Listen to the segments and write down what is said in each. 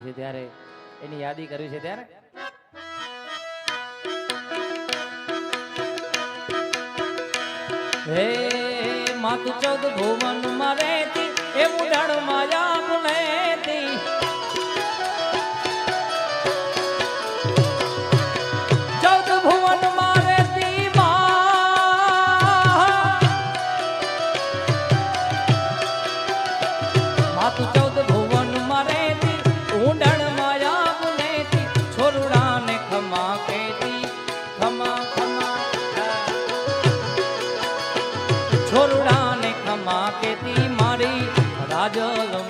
ત્યારે એની યાદી કરવી છે ત્યારે? હે માતુ ચૌદ ભુવન મારે રહેતી એવું ધડ માયા dalam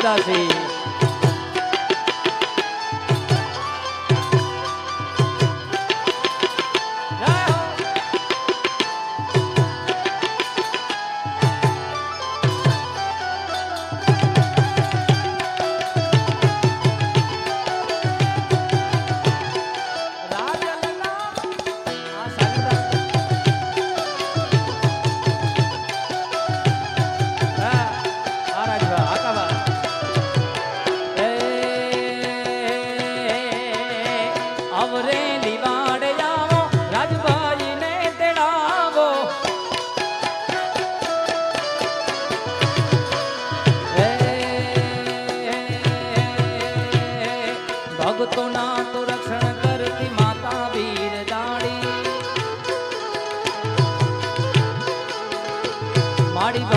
Does he?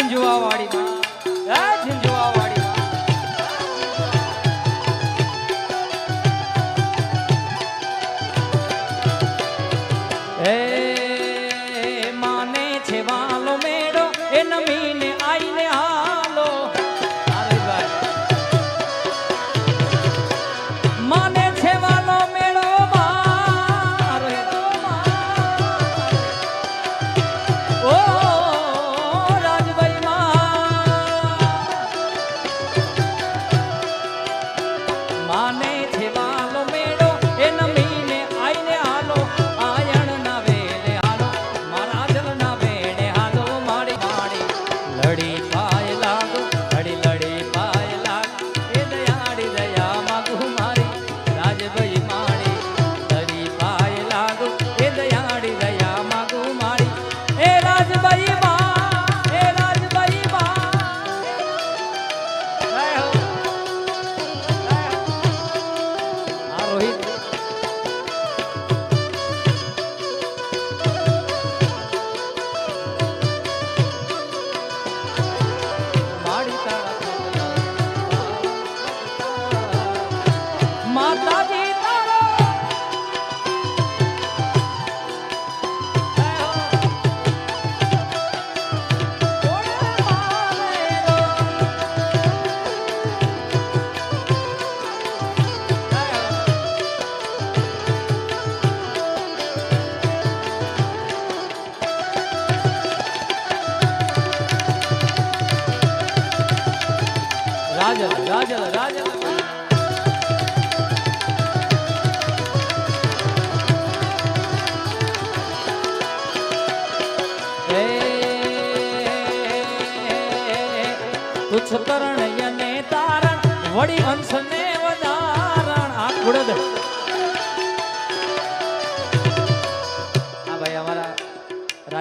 ઝીંઝુવા વાળી માં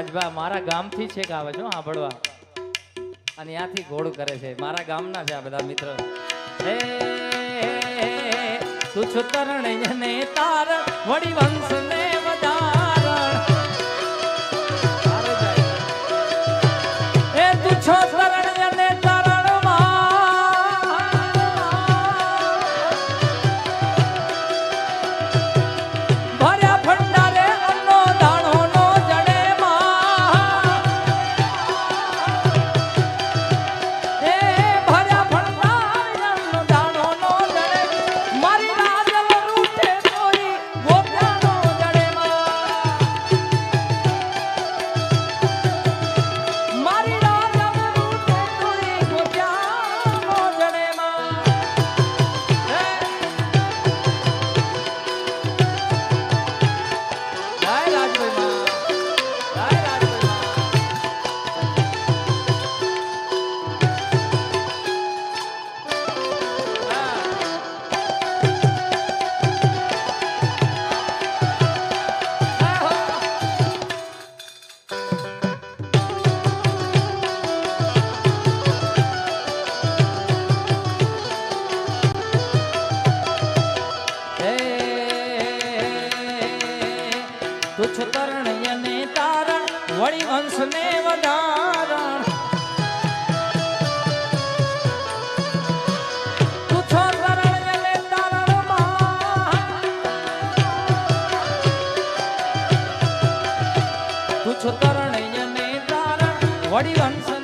રાજભા મારા ગામથી કે આવે છે સાંભળવા અને ત્યાંથી ઘોડ કરે છે. મારા ગામના છે આ બધા મિત્રો. તું તાર વડી વંશ ને તુચ્છ તરણ્યને તારણ વળી વંશને વધારણ. તુચ્છ તરણ્યને તારણ વળી વંશ